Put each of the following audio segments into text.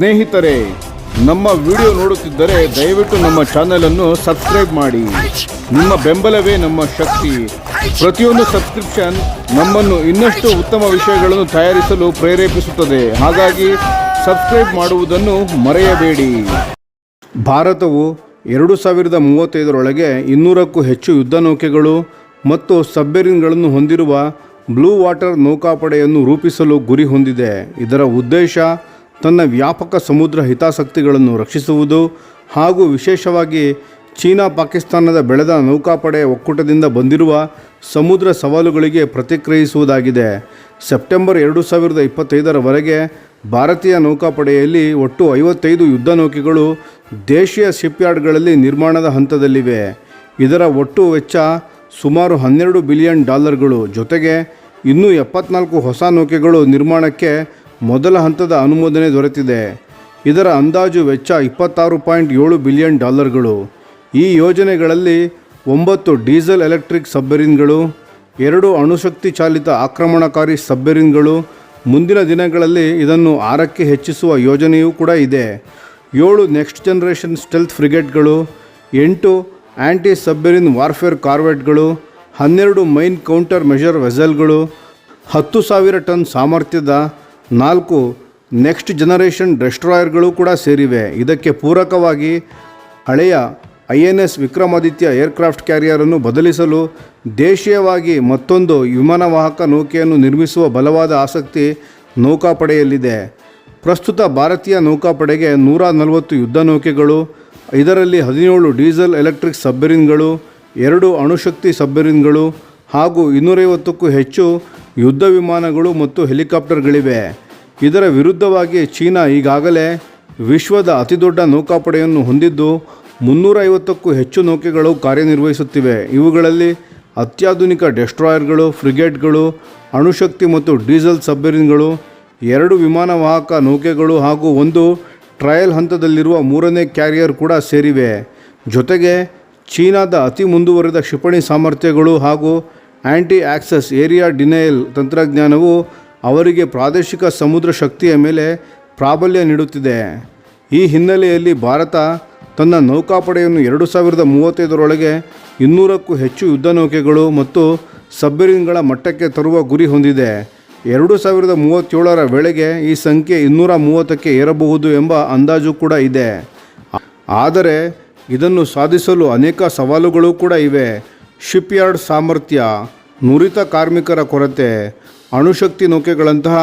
ಸ್ನೇಹಿತರೆ, ನಮ್ಮ ವಿಡಿಯೋ ನೋಡುತ್ತಿದ್ದರೆ ದಯವಿಟ್ಟು ನಮ್ಮ ಚಾನೆಲ್ ಅನ್ನು ಸಬ್ಸ್ಕ್ರೈಬ್ ಮಾಡಿ. ನಿಮ್ಮ ಬೆಂಬಲವೇ ನಮ್ಮ ಶಕ್ತಿ. ಪ್ರತಿಯೊಂದು ಸಬ್ಸ್ಕ್ರಿಪ್ಷನ್ ನಮ್ಮನ್ನು ಇನ್ನಷ್ಟು ಉತ್ತಮ ವಿಷಯಗಳನ್ನು ತಯಾರಿಸಲು ಪ್ರೇರೇಪಿಸುತ್ತದೆ. ಹಾಗಾಗಿ ಸಬ್ಸ್ಕ್ರೈಬ್ ಮಾಡುವುದನ್ನು ಮರೆಯಬೇಡಿ. ಭಾರತವು ಎರಡು ಸಾವಿರದ ಮೂವತ್ತೈದರೊಳಗೆ ಇನ್ನೂರಕ್ಕೂ ಹೆಚ್ಚು ಯುದ್ಧ ನೌಕೆಗಳು ಮತ್ತು ಸಬ್ಮೆರಿನ್ಗಳನ್ನು ಹೊಂದಿರುವ ಬ್ಲೂ ವಾಟರ್ ನೌಕಾಪಡೆಯನ್ನು ರೂಪಿಸಲು ಗುರಿ ಹೊಂದಿದೆ. ಇದರ ಉದ್ದೇಶ ತನ್ನ ವ್ಯಾಪಕ ಸಮುದ್ರ ಹಿತಾಸಕ್ತಿಗಳನ್ನು ರಕ್ಷಿಸುವುದು ಹಾಗೂ ವಿಶೇಷವಾಗಿ ಚೀನಾ ಪಾಕಿಸ್ತಾನದ ಬೆಳೆದ ನೌಕಾಪಡೆ ಒಕ್ಕೂಟದಿಂದ ಬಂದಿರುವ ಸಮುದ್ರ ಸವಾಲುಗಳಿಗೆ ಪ್ರತಿಕ್ರಿಯಿಸುವುದಾಗಿದೆ. ಸೆಪ್ಟೆಂಬರ್ ಎರಡು ಸಾವಿರದ ಇಪ್ಪತ್ತೈದರವರೆಗೆ ಭಾರತೀಯ ನೌಕಾಪಡೆಯಲ್ಲಿ ಒಟ್ಟು ಐವತ್ತೈದು ಯುದ್ಧ ನೌಕೆಗಳು ದೇಶೀಯ ಶಿಪ್ಯಾರ್ಡ್ಗಳಲ್ಲಿ ನಿರ್ಮಾಣದ ಹಂತದಲ್ಲಿವೆ. ಇದರ ಒಟ್ಟು ವೆಚ್ಚ ಸುಮಾರು ಹನ್ನೆರಡು ಬಿಲಿಯನ್ ಡಾಲರ್ಗಳು. ಜೊತೆಗೆ ಇನ್ನೂ ಎಪ್ಪತ್ನಾಲ್ಕು ಹೊಸ ನೌಕೆಗಳು ನಿರ್ಮಾಣಕ್ಕೆ ಮೊದಲ ಹಂತದ ಅನುಮೋದನೆ ದೊರೆತಿದೆ. ಇದರ ಅಂದಾಜು ವೆಚ್ಚ ಇಪ್ಪತ್ತಾರು ಪಾಯಿಂಟ್ ಏಳು ಬಿಲಿಯನ್ ಡಾಲರ್ಗಳು. ಈ ಯೋಜನೆಗಳಲ್ಲಿ ಒಂಬತ್ತು ಡೀಸೆಲ್ ಎಲೆಕ್ಟ್ರಿಕ್ ಸಬ್ಬರಿನ್ಗಳು ಎರಡು ಅಣುಶಕ್ತಿ ಚಾಲಿತ ಆಕ್ರಮಣಕಾರಿ ಸಬ್ಬರಿನ್ಗಳು ಮುಂದಿನ ದಿನಗಳಲ್ಲಿ ಇದನ್ನು ಆರಕ್ಕೆ ಹೆಚ್ಚಿಸುವ ಯೋಜನೆಯೂ ಕೂಡ ಇದೆ. ಏಳು ನೆಕ್ಸ್ಟ್ ಜನರೇಷನ್ ಸ್ಟೆಲ್ತ್ ಫ್ರಿಗೇಟ್ಗಳು, ಎಂಟು ಆ್ಯಂಟಿ ಸಬ್ಬರಿನ್ ವಾರ್ಫೇರ್ ಕಾರ್ವೆಟ್ಗಳು, ಹನ್ನೆರಡು ಮೈನ್ ಕೌಂಟರ್ ಮೆಷರ್ ವೆಸಲ್ಗಳು, ಹತ್ತು ಸಾವಿರ ಟನ್ ಸಾಮರ್ಥ್ಯದ ನಾಲ್ಕು ನೆಕ್ಸ್ಟ್ ಜನರೇಷನ್ ಡೆಸ್ಟ್ರಾಯರ್ಗಳು ಕೂಡ ಸೇರಿವೆ. ಇದಕ್ಕೆ ಪೂರಕವಾಗಿ ಹಳೆಯ I N S Vikramaditya aircraft ಕ್ಯಾರಿಯರನ್ನು ಬದಲಿಸಲು ದೇಶೀಯವಾಗಿ ಮತ್ತೊಂದು ವಿಮಾನವಾಹಕ ನೌಕೆಯನ್ನು ನಿರ್ಮಿಸುವ ಬಲವಾದ ಆಸಕ್ತಿ ನೌಕಾಪಡೆಯಲ್ಲಿದೆ. ಪ್ರಸ್ತುತ ಭಾರತೀಯ ನೌಕಾಪಡೆಗೆ ನೂರ ನಲವತ್ತು ಯುದ್ಧ ನೌಕೆಗಳು, ಇದರಲ್ಲಿ ಹದಿನೇಳು ಡೀಸೆಲ್ ಎಲೆಕ್ಟ್ರಿಕ್ ಸಬ್ಮೆರಿನ್ಗಳು, ಎರಡು ಅಣುಶಕ್ತಿ ಸಬ್ಮೆರಿನ್ಗಳು ಹಾಗೂ ಇನ್ನೂರೈವತ್ತಕ್ಕೂ ಹೆಚ್ಚು ಯುದ್ಧ ವಿಮಾನಗಳು ಮತ್ತು ಹೆಲಿಕಾಪ್ಟರ್ಗಳಿವೆ. ಇದರ ವಿರುದ್ಧವಾಗಿ ಚೀನಾ ಈಗಾಗಲೇ ವಿಶ್ವದ ಅತಿದೊಡ್ಡ ನೌಕಾಪಡೆಯನ್ನು ಹೊಂದಿದ್ದು, ಮುನ್ನೂರೈವತ್ತಕ್ಕೂ ಹೆಚ್ಚು ನೌಕೆಗಳು ಕಾರ್ಯನಿರ್ವಹಿಸುತ್ತಿವೆ. ಇವುಗಳಲ್ಲಿ ಅತ್ಯಾಧುನಿಕ ಡೆಸ್ಟ್ರಾಯರ್ಗಳು, ಫ್ರಿಗೇಟ್ಗಳು, ಅಣುಶಕ್ತಿ ಮತ್ತು ಡೀಸೆಲ್ ಸಬ್ಮರಿನ್ಗಳು, ಎರಡು ವಿಮಾನವಾಹಕ ನೌಕೆಗಳು ಹಾಗೂ ಒಂದು ಟ್ರಯಲ್ ಹಂತದಲ್ಲಿರುವ ಮೂರನೇ ಕ್ಯಾರಿಯರ್ ಕೂಡ ಸೇರಿವೆ. ಜೊತೆಗೆ ಚೀನಾದ ಅತಿ ಮುಂದುವರಿದ ಕ್ಷಿಪಣಿ ಸಾಮರ್ಥ್ಯಗಳು ಹಾಗೂ ಆ್ಯಂಟಿ ಆಕ್ಸಸ್ ಏರಿಯಾ ಡಿನಯಲ್ ತಂತ್ರಜ್ಞಾನವು ಅವರಿಗೆ ಪ್ರಾದೇಶಿಕ ಸಮುದ್ರ ಶಕ್ತಿಯ ಮೇಲೆ ಪ್ರಾಬಲ್ಯ ನೀಡುತ್ತಿದೆ. ಈ ಹಿನ್ನೆಲೆಯಲ್ಲಿ ಭಾರತ ತನ್ನ ನೌಕಾಪಡೆಯನ್ನು ಎರಡು ಸಾವಿರದ ಮೂವತ್ತೈದರೊಳಗೆ ಇನ್ನೂರಕ್ಕೂ ಹೆಚ್ಚು ಯುದ್ಧ ನೌಕೆಗಳು ಮತ್ತು ಸಬ್ಮೆರಿನ್ಗಳ ಮಟ್ಟಕ್ಕೆ ತರುವ ಗುರಿ ಹೊಂದಿದೆ. ಎರಡು ಸಾವಿರದ ಮೂವತ್ತೇಳರ ವೇಳೆಗೆ ಈ ಸಂಖ್ಯೆ ಇನ್ನೂರ ಮೂವತ್ತಕ್ಕೆ ಏರಬಹುದು ಎಂಬ ಅಂದಾಜು ಕೂಡ ಇದೆ. ಆದರೆ ಇದನ್ನು ಸಾಧಿಸಲು ಅನೇಕ ಸವಾಲುಗಳು ಕೂಡ ಇವೆ. ಶಿಪ್ಯಾರ್ಡ್ ಸಾಮರ್ಥ್ಯ, ನುರಿತ ಕಾರ್ಮಿಕರ ಕೊರತೆ, ಅಣುಶಕ್ತಿ ನೌಕೆಗಳಂತಹ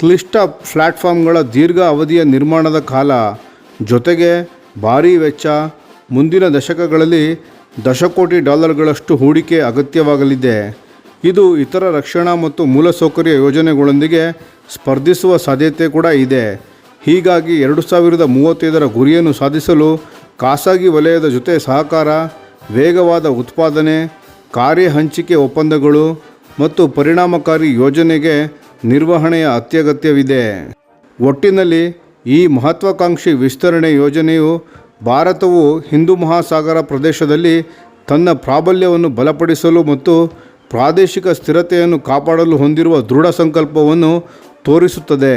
ಕ್ಲಿಷ್ಟ ಪ್ಲ್ಯಾಟ್ಫಾರ್ಮ್ಗಳ ದೀರ್ಘ ಅವಧಿಯ ನಿರ್ಮಾಣದ ಕಾಲ, ಜೊತೆಗೆ ಭಾರೀ ವೆಚ್ಚ, ಮುಂದಿನ ದಶಕಗಳಲ್ಲಿ ದಶಕೋಟಿ ಡಾಲರ್ಗಳಷ್ಟು ಹೂಡಿಕೆ ಅಗತ್ಯವಾಗಲಿದೆ. ಇದು ಇತರ ರಕ್ಷಣಾ ಮತ್ತು ಮೂಲಸೌಕರ್ಯ ಯೋಜನೆಗಳೊಂದಿಗೆ ಸ್ಪರ್ಧಿಸುವ ಸಾಧ್ಯತೆ ಕೂಡ ಇದೆ. ಹೀಗಾಗಿ ಎರಡು ಸಾವಿರದ ಮೂವತ್ತೈದರ ಗುರಿಯನ್ನು ಸಾಧಿಸಲು ಖಾಸಗಿ ವಲಯದ ಜೊತೆ ಸಹಕಾರ ವೇಗವಾದ ಉತ್ಪಾದನೆ ಕಾರ್ಯ ಹಂಚಿಕೆ ಒಪ್ಪಂದಗಳು ಮತ್ತು ಪರಿಣಾಮಕಾರಿ ಯೋಜನೆಗೆ ನಿರ್ವಹಣೆಯ ಅತ್ಯಗತ್ಯವಿದೆ. ಒಟ್ಟಿನಲ್ಲಿ ಈ ಮಹತ್ವಾಕಾಂಕ್ಷಿ ವಿಸ್ತರಣೆ ಯೋಜನೆಯು ಭಾರತವು ಹಿಂದೂ ಮಹಾಸಾಗರ ಪ್ರದೇಶದಲ್ಲಿ ತನ್ನ ಪ್ರಾಬಲ್ಯವನ್ನು ಬಲಪಡಿಸಲು ಮತ್ತು ಪ್ರಾದೇಶಿಕ ಸ್ಥಿರತೆಯನ್ನು ಕಾಪಾಡಲು ಹೊಂದಿರುವ ದೃಢ ಸಂಕಲ್ಪವನ್ನು ತೋರಿಸುತ್ತದೆ.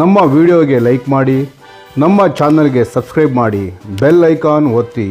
ನಮ್ಮ ವಿಡಿಯೋಗೆ ಲೈಕ್ ಮಾಡಿ, ನಮ್ಮ ಚಾನಲ್ಗೆ ಸಬ್ಸ್ಕ್ರೈಬ್ ಮಾಡಿ, ಬೆಲ್ ಐಕಾನ್ ಒತ್ತಿ.